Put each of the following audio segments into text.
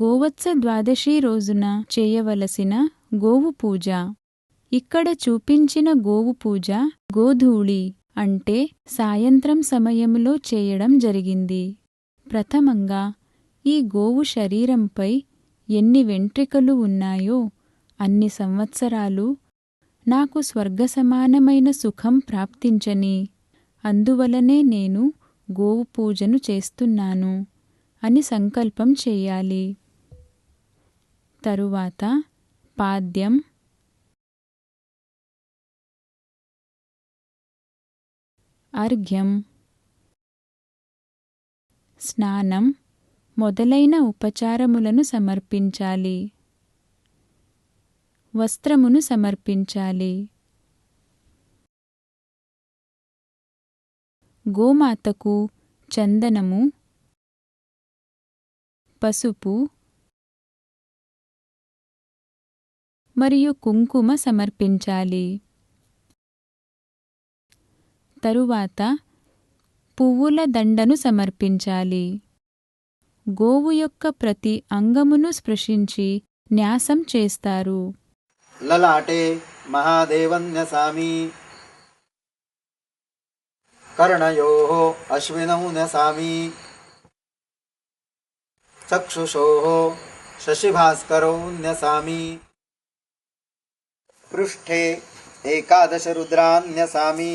గోవత్స ద్వాదశి రోజున చేయవలసిన గోవు పూజ. ఇక్కడ చూపించిన గోవు పూజ గోధూళి అంటే సాయంత్రం సమయంలో చేయడం జరిగింది. ప్రథమంగా ఈ గోవు శరీరంపై ఎన్ని వెంట్రికలు ఉన్నాయో అన్ని సంవత్సరాలు నాకు స్వర్గసమానమైన సుఖం ప్రాప్తించని అందువలనే నేను గోవు పూజను చేస్తున్నాను అని సంకల్పం చేయాలి. తరువాత పాద్యం. అర్ఘ్యం. స్నానం మొదలైన ఉపచారములను సమర్పించాలి. వస్త్రమును సమర్పించాలి. గోమాతకు చందనము. పసుపు. మరియు కుంకుమ సమర్పించాలి. తరువాత పువ్వుల దండను సమర్పించాలి. గోవు యొక్క ప్రతి అంగమును స్పృశించి న్యాసం చేస్తారు. లలాటే మహాదేవన్యసామి. కర్ణయో అశ్వినౌ సామి చక్షుషో శశిభాస్కరౌ న్యసామి పృష్ఠే ఏకాదశ రుద్రాన్యసామి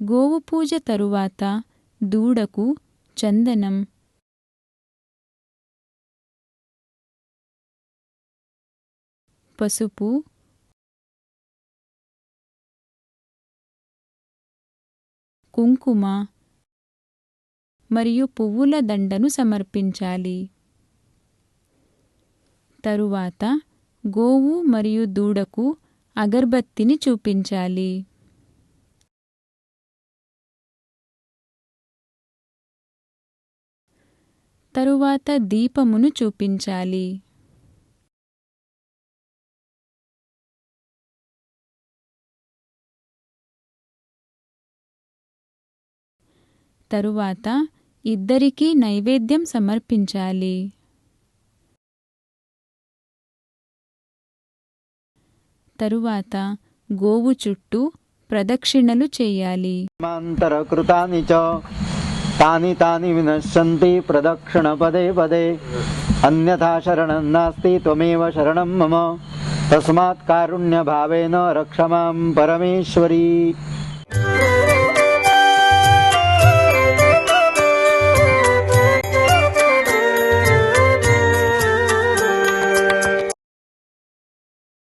గోవు పూజ తరువాత దూడకు చందనం పసుపు కుంకుమ మరియు పువ్వుల దండను సమర్పించాలి తరువాత గోవు మరియు దూడకు అగర్బత్తిని చూపించాలి. తరువాత దీపమును చూపించాలి. తరువాత ఇద్దరికీ నైవేద్యం సమర్పించాలి. తరువాత గోవు చుట్టూ ప్రదక్షిణలు చేయాలి. తాని తాని వినశ్యంతి ప్రదక్షిణ పదే పదే. అన్యథా శరణం నాస్తి త్వమేవ శరణం మమ. తస్మాత్ కారుణ్య భావేన రక్షమాం పరమేశ్వరీ.